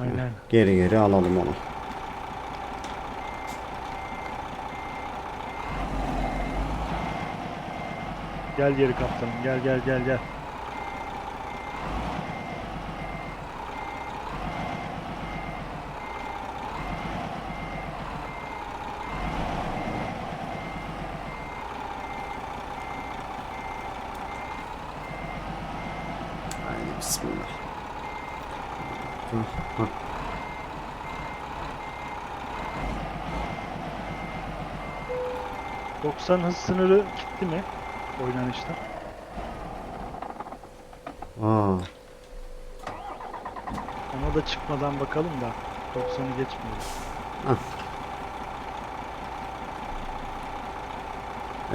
Aynen. Geri geri alalım onu. Gel geri kaptanım. Gel gel gel gel. Haydi bismillah. Hah, hah. Hı. 90 hız sınırı gitti mi oynanışta? Aa, Ona da çıkmadan bakalım da 90'ı geçmiyor.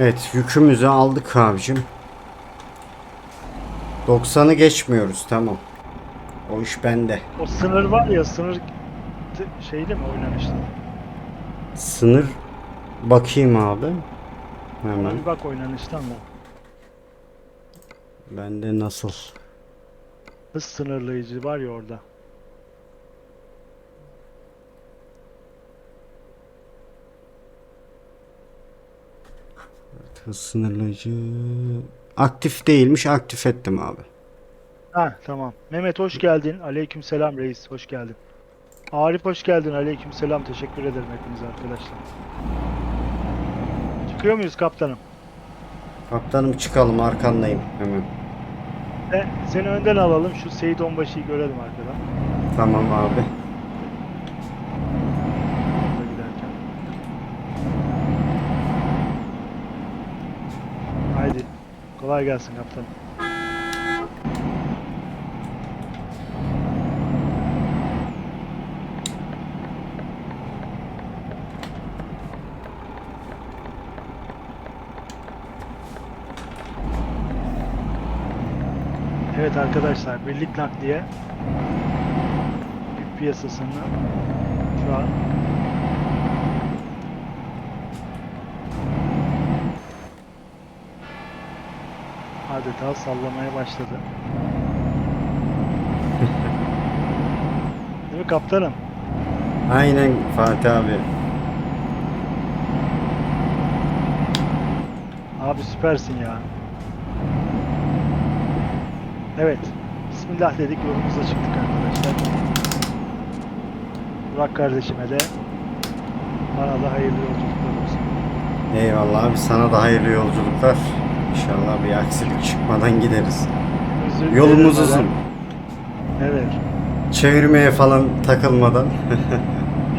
evet yükümüzü aldık abicim. 90'ı geçmiyoruz tamam. O iş bende. O sınır var ya sınır şeyde mi oynanışta? Sınır bakayım abi. Hemen. bir bak oynanıştan da. Bende nasıl? Hız sınırlayıcı var ya orada. Hız sınırlayıcı aktif değilmiş. Aktif ettim abi. Ha tamam. Mehmet hoş geldin. Aleykümselam reis. Hoş geldin. Arif hoş geldin. Aleykümselam. Teşekkür ederim hepiniz arkadaşlar. Çıkıyor muyuz kaptanım? Kaptanım çıkalım arkandayım hemen. E, seni önden alalım. Şu Seyit Onbaşı'yı görelim arkadan. Tamam abi. Giderken. Haydi. Kolay gelsin kaptanım. Evet arkadaşlar birlik nakliye bir piyasasını şu an adeta sallamaya başladı. Değil mi kaptanım? Aynen Fatih abi. Abi süpersin ya. Evet. Bismillah dedik yolumuza çıktık arkadaşlar. Burak kardeşime de bana da hayırlı yolculuklar olsun. Eyvallah abi sana da hayırlı yolculuklar. İnşallah bir aksilik çıkmadan gideriz. Özür Yolumuz uzun. Evet. Çevirmeye falan takılmadan.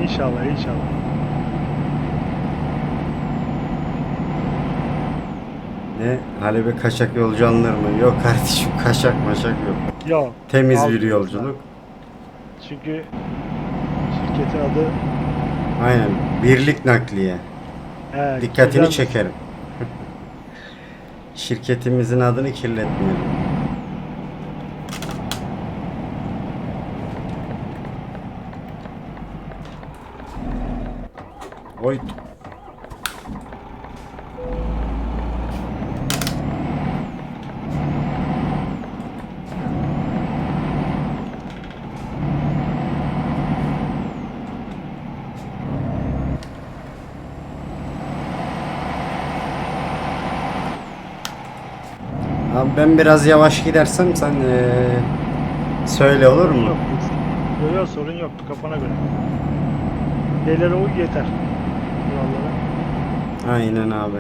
İnşallah inşallah. Ne? Halebe kaçak yolcu alınır mı? Yok kardeşim kaçak maşak yok. Yok. Temiz bir yolculuk. Çünkü şirketin adı Aynen. Birlik nakliye. he, Dikkatini güzel- çekerim. Şirketimizin adını kirletmeyelim. Oy. Abi ben biraz yavaş gidersem sen eee, söyle olur mu? Yok, yok, yok, sorun yok kafana göre. Şeylere uy yeter. Kurallara. Aynen abi.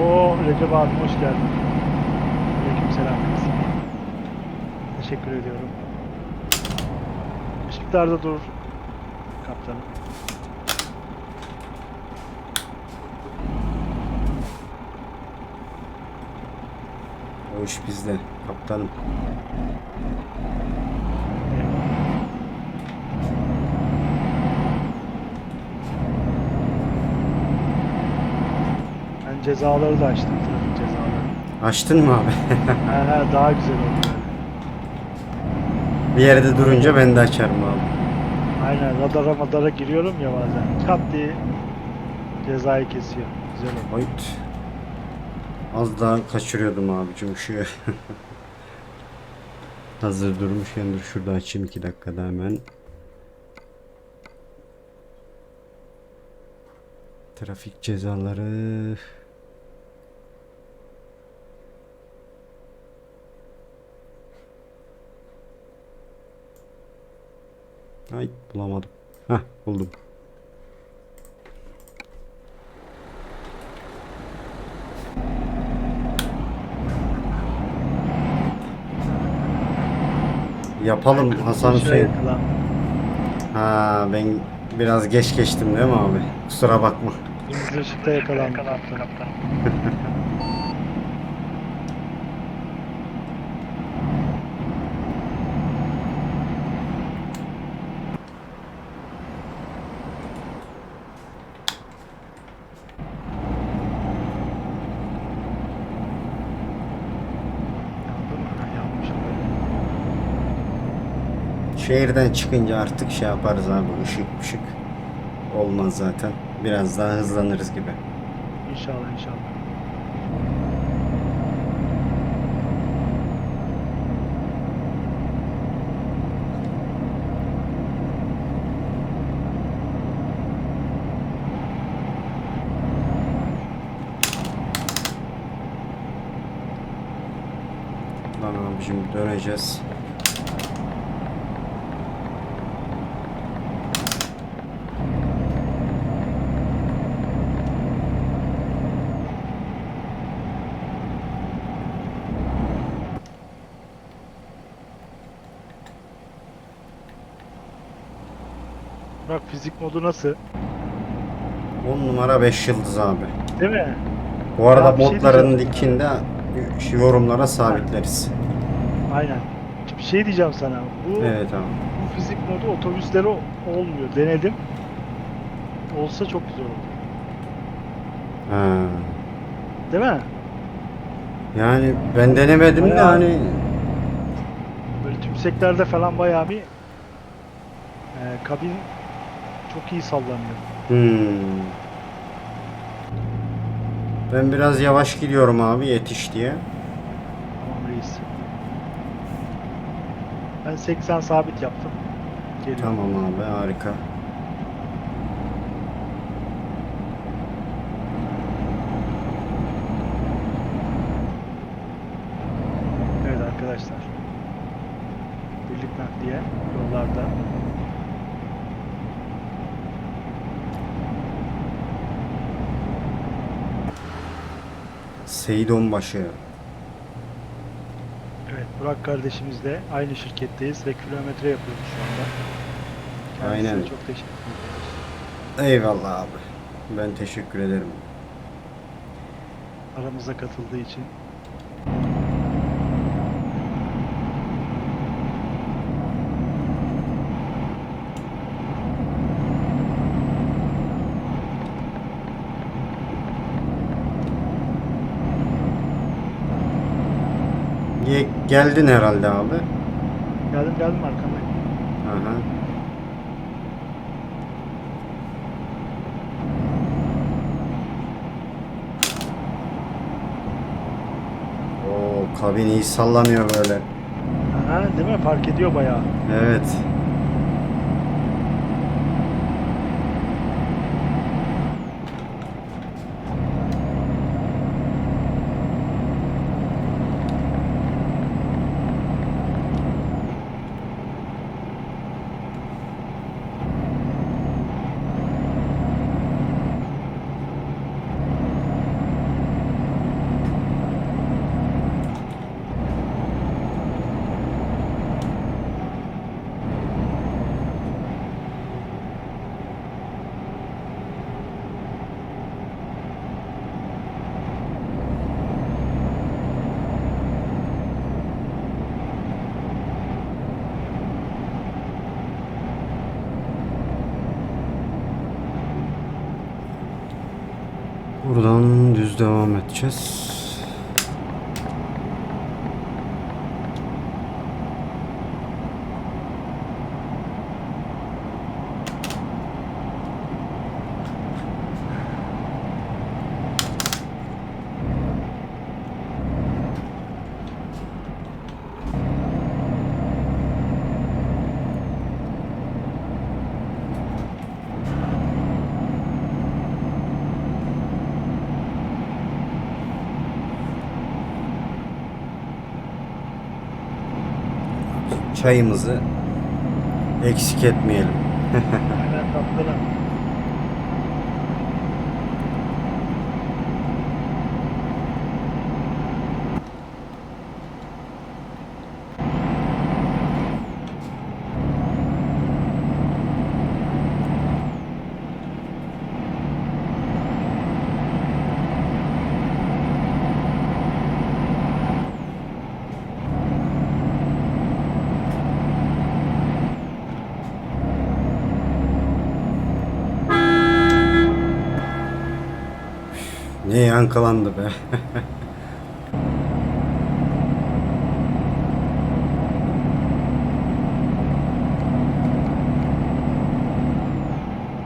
Oo Recep abi hoş geldin. Aleykümselam. Teşekkür ediyorum. Işıklarda dur kaptanım. O iş bizde kaptanım. Ben cezaları da açtım trafik cezaları. Açtın mı abi? Ha, ha, daha güzel oldu bir yerde durunca ben de açarım abi. Aynen radara madara giriyorum ya bazen. Kat diye cezayı kesiyor. Güzel oldu. Oyt. Az daha kaçırıyordum abicim şu. Hazır durmuşken dur şurada açayım 2 dakikada hemen. Trafik cezaları. Ay bulamadım. Hah buldum. Yapalım Hasan Hüseyin. Ha ben biraz geç geçtim değil mi abi? Kusura bakma. Kırmızı ışıkta kaptan. Yandı mı? Ha, yanmış. Şehirden çıkınca artık şey yaparız abi ışık ışık olmaz zaten. Biraz daha hızlanırız gibi. İnşallah inşallah. Lan abicim döneceğiz. Bak fizik modu nasıl? 10 numara 5 yıldız abi. Değil mi? Bu arada Ya bir şey modların diyeceğim. dikinde şu yorumlara sabitleriz. Aynen. Bir şey diyeceğim sana. Bu, Evet abi. bu fizik modu otobüslere olmuyor. Denedim. Olsa çok güzel olur. Ha. Değil mi? Yani ben denemedim de Bayağı- hani Böyle tümseklerde falan bayağı bir e, kabin çok iyi sallanıyor. hmm. Ben biraz yavaş gidiyorum abi yetiş diye. Tamam reis. Ben 80 sabit yaptım. Geliyorum. Tamam abi harika. Evet arkadaşlar. Birlik nakliye yollarda. Seyit Onbaşı. Evet Burak kardeşimizle aynı şirketteyiz ve kilometre yapıyoruz şu anda. Kendisine Aynen. çok teşekkür ediyoruz. Eyvallah abi. Ben teşekkür ederim. Aramıza katıldığı için. Geldin herhalde abi. Geldim geldim arkandayım. Aha. Oo, kabin iyi sallanıyor böyle. Aha, değil mi? Fark ediyor bayağı. Evet. Buradan düz devam edeceğiz. Çayımızı eksik etmeyelim. Aynen kaptanım. Ne yankılandı be.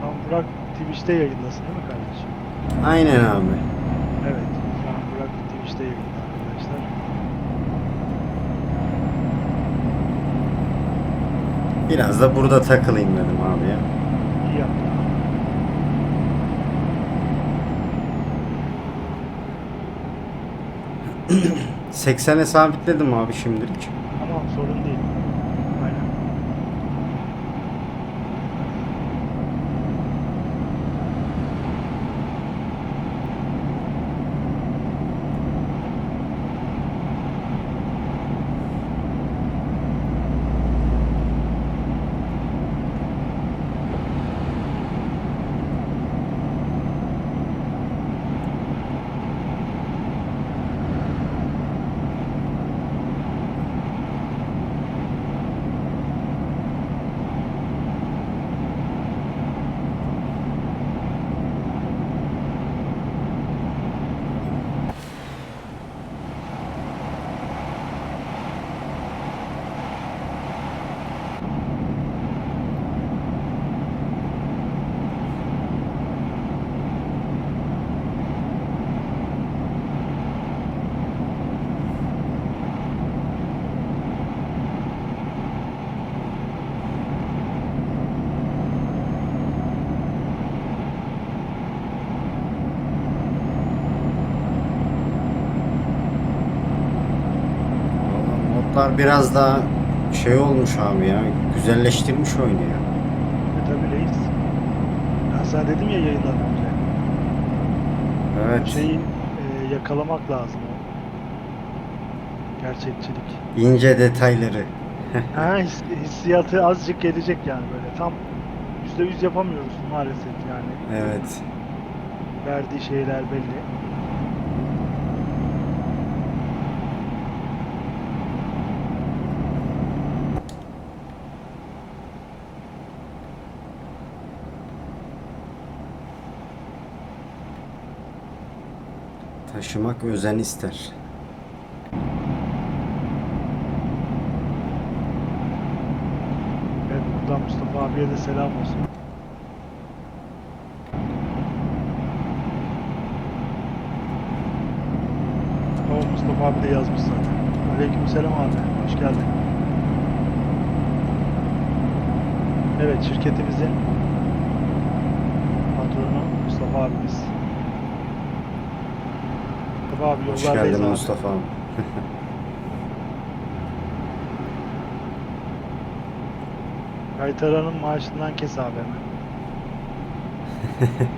Tamam Burak Twitch'te yayındasın değil mi kardeşim? Aynen abi. Evet. Şu an Burak Twitch'te yayında arkadaşlar. Biraz da burada takılayım dedim abi ya. İyi yaptın. 80'e sabitledim abi şimdilik. Tamam sorun değil. Aynen. Modlar biraz daha şey olmuş abi ya. Güzelleştirmiş oyunu ya. E tabi reis. Ben sana dedim ya yayından önce. Evet. Şeyi e, yakalamak lazım. Gerçekçilik. ince detayları. Ha, his- hissiyatı azıcık gelecek yani böyle. Tam %100 yapamıyoruz maalesef yani. Evet. Verdiği şeyler belli. Taşımak özen ister. Evet buradan Mustafa abiye de selam olsun. O Mustafa abi de yazmış zaten. Aleykümselam abi. Hoş geldin. Evet şirketimizin patronu Mustafa abimiz. Mustafa abi Hoş geldin abi. Mustafa abi. Kaytaranın maaşından kes abi hemen.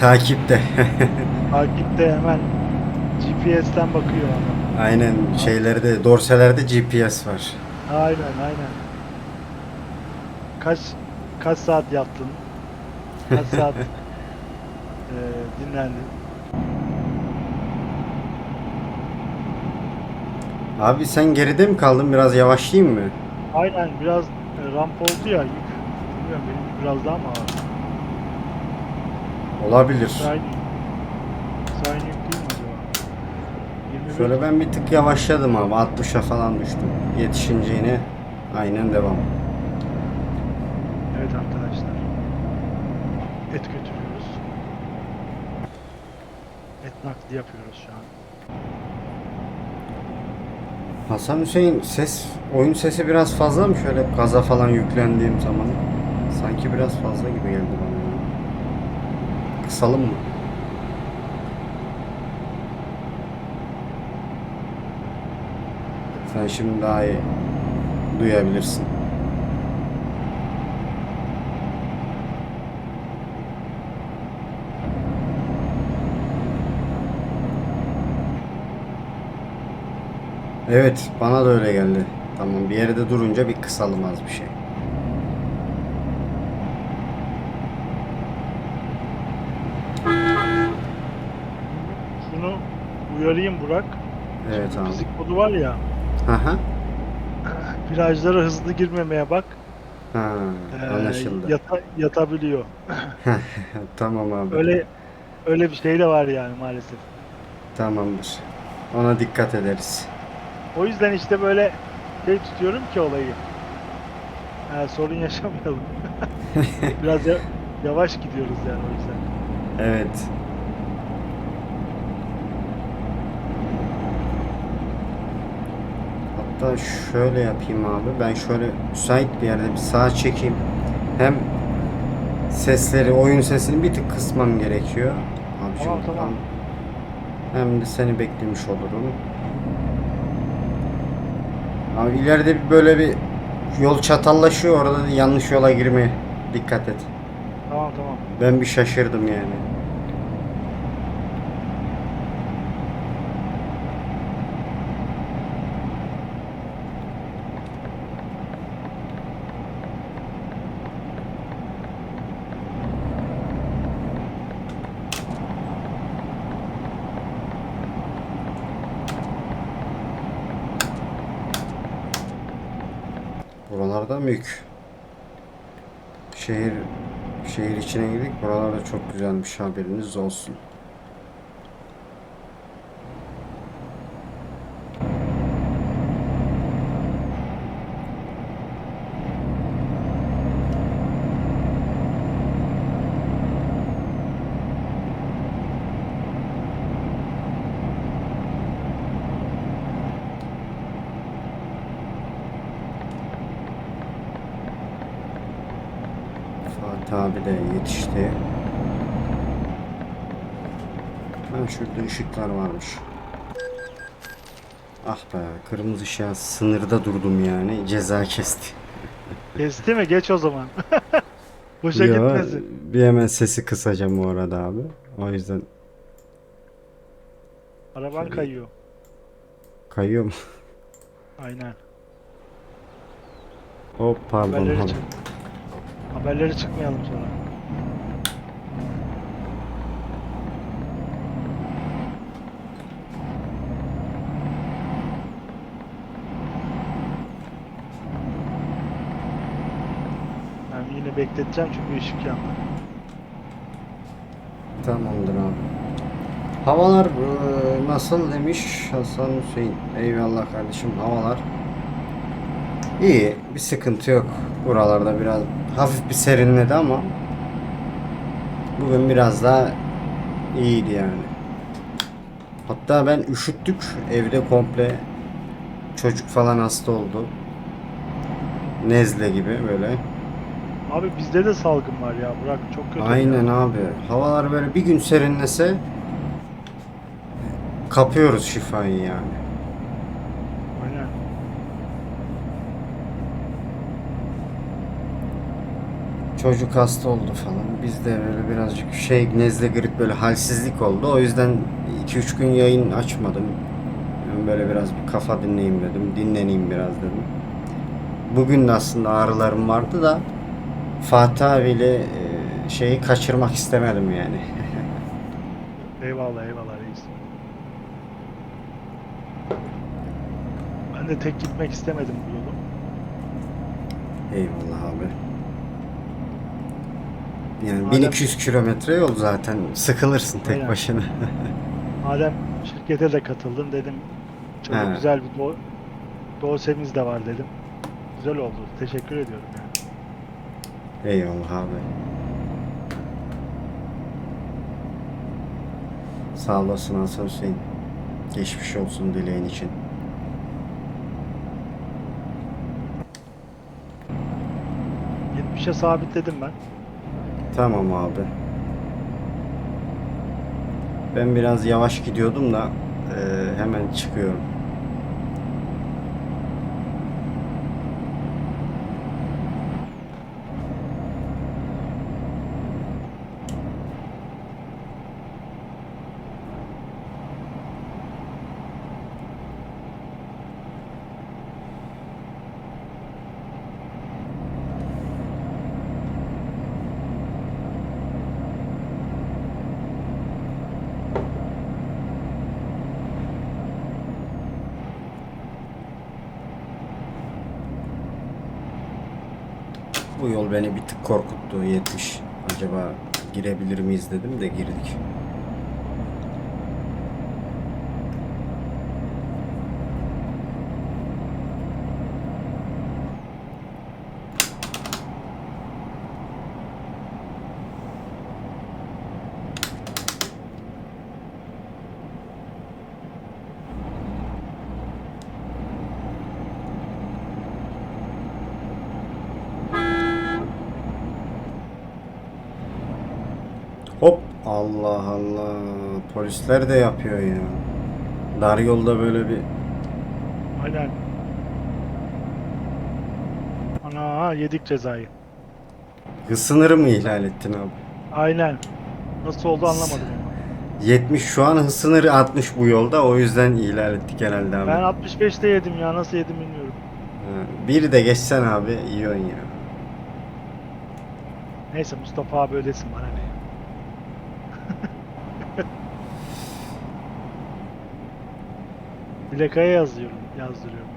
Takipte. Takipte hemen GPS'ten bakıyor ama. aynen şeylerde, dorselerde GPS var. Aynen aynen. Kaç kaç saat yattın? Kaç saat eee dinlendin? Abi sen geride mi kaldın? Biraz yavaşlayayım mı? Aynen biraz e, ramp oldu ya yük. Bilmiyorum benim biraz daha mı ağır? Olabilir. Aynı yük değil mi acaba? 25 Şöyle ben bir tık yavaşladım abi. 60'a falan düştüm. Yetişince yine aynen devam. Evet arkadaşlar. Et götürüyoruz. Et nakli yapıyoruz şu an. Hasan Hüseyin ses, oyun sesi biraz fazla mı şöyle gaza falan yüklendiğim zaman? Sanki biraz fazla gibi geldi bana. Kısalım mı? Sen şimdi daha iyi. duyabilirsin. Evet, bana da öyle geldi. Tamam, bir yerde durunca bir kısalım az bir şey. Şunu uyarayım Burak. Evet abi. Fizik kodu var ya. Aha. Virajlara hızlı girmemeye bak. Ha, Ee, anlaşıldı. yata- yatabiliyor. Tamam abi. Öyle öyle bir şey de var yani maalesef. Tamamdır. Ona dikkat ederiz. O yüzden işte böyle şey tutuyorum ki olayı. Ha, sorun yaşamayalım. Biraz ya- yavaş gidiyoruz yani o yüzden. Evet. Hatta şöyle yapayım abi. Ben şöyle müsait bir yerde bir sağa çekeyim. Hem sesleri, oyun sesini bir tık kısmam gerekiyor. Abicim, Tamam, tamam. Hem de seni beklemiş olurum. Abi ileride böyle bir yol çatallaşıyor. Orada da yanlış yola girmeye dikkat et. Tamam tamam. Ben bir şaşırdım yani. Buralarda mülk. Şehir şehir içine girdik. Buralarda çok güzelmiş haberiniz olsun. Fatih abi de yetişti. Ha şurada ışıklar varmış. Ah be kırmızı ışığa sınırda durdum yani ceza kesti. Kesti mi? Geç o zaman. Boşa Yo, gitmesin. Bir hemen sesi kısacağım o arada abi. O yüzden Araban kayıyor. kayıyor mu? Aynen. Hop pardon Haberleri. Haberleri çıkmayalım sonra. Ben yine bekleteceğim çünkü ışık yandı. Tamamdır abi. Havalar e, nasıl demiş Hasan Hüseyin. Eyvallah kardeşim havalar. İyi bir sıkıntı yok. Buralarda biraz hafif bir serinledi ama bugün biraz daha iyiydi yani. Hatta ben üşüttük evde komple çocuk falan hasta oldu. Nezle gibi böyle. Abi bizde de salgın var ya Burak çok kötü. Aynen ya. abi. Havalar böyle bir gün serinlese kapıyoruz şifayı yani. Aynen. Çocuk hasta oldu falan. Biz de böyle birazcık şey nezle grip böyle halsizlik oldu. O yüzden 2-3 gün yayın açmadım. Yani böyle biraz bir kafa dinleyeyim dedim. Dinleneyim biraz dedim. Bugün de aslında ağrılarım vardı da Fatih abiyle e, şeyi kaçırmak istemedim yani. Eyvallah eyvallah reis. Ben de tek gitmek istemedim bu yolu. Eyvallah abi. Yani Madem- 1200 kilometre yol zaten sıkılırsın tek Aynen. başına. Madem şirkete de katıldın dedim. Çok He. güzel bir do dosyamız da var dedim. Güzel oldu. Teşekkür ediyorum yani. Eyvallah abi. Sağ olasın Hasan Hüseyin. Geçmiş olsun dileğin için. 70'e sabitledim ben. Tamam abi. Ben biraz yavaş gidiyordum da eee, hemen çıkıyorum. Bu yol beni bir tık korkuttu 70. Acaba girebilir miyiz dedim de girdik. Hop Allah Allah polisler de yapıyor ya. Dar yolda böyle bir Aynen. Ana yedik cezayı. hız sınırı mı ihlal ettin abi? Aynen. Nasıl oldu anlamadım ama. 70 şu an hız sınırı 60 bu yolda o yüzden ihlal ettik herhalde abi. Ben 65'te yedim ya nasıl yedim bilmiyorum. Ha, Biri de geçsen abi iyi oyun ya. Neyse Mustafa abi ödesin bana ne. Plakaya yazıyorum, yazdırıyorum.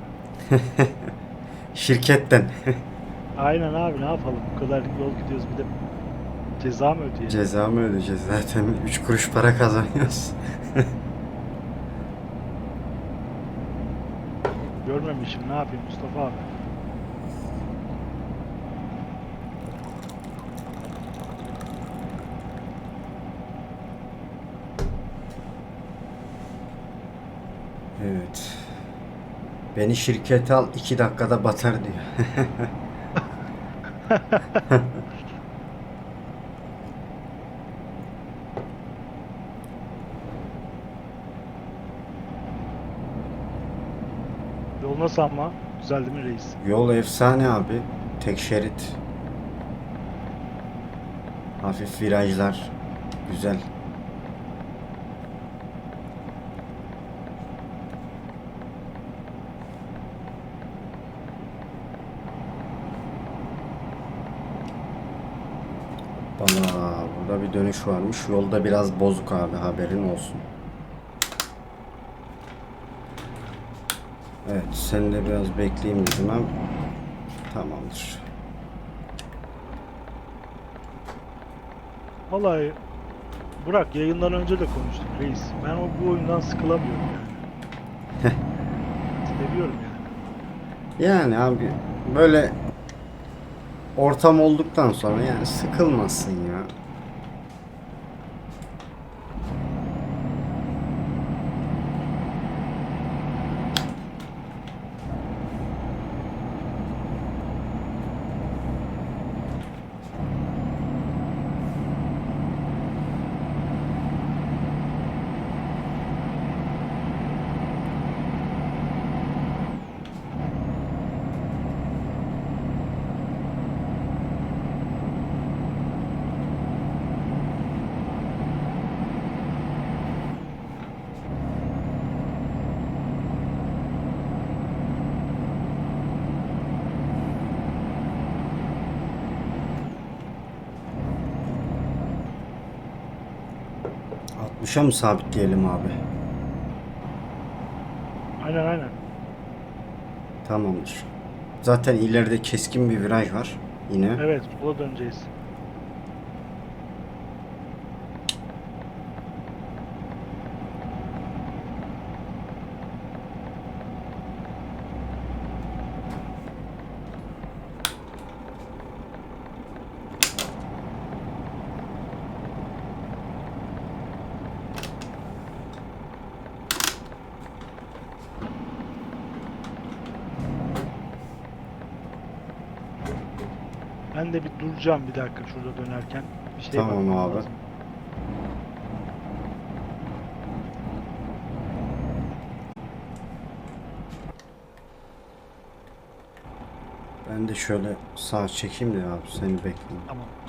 Şirketten Aynen abi ne yapalım? Bu kadar yol gidiyoruz bir de ceza mı ödeyeceğiz? ceza mı ödeyeceğiz zaten 3 kuruş para kazanıyoruz. Görmemişim ne yapayım Mustafa abi? Evet. Beni şirkete al 2 dakikada batar diyor. Yol nasıl ama? Güzel değil mi reis? Yol efsane abi. Tek şerit. Hafif virajlar. Güzel. Bana burada bir dönüş varmış. Yolda biraz bozuk abi haberin olsun. Evet sen de biraz bekleyeyim dedim. Tamamdır. Vallahi Burak yayından önce de konuştuk reis. Ben o bu oyundan sıkılamıyorum yani. Seviyorum yani. Yani abi böyle ortam olduktan sonra yani sıkılmazsın ya. Altmışa mı sabitleyelim abi? Aynen aynen. Tamamdır. Zaten ileride keskin bir viraj var. Yine. Evet sola döneceğiz. Ben de bir duracağım bir dakika şurada dönerken. Bir şey Tamam abi. lazım. Ben de şöyle sağ çekeyim de abi seni bekleyeyim. Tamam.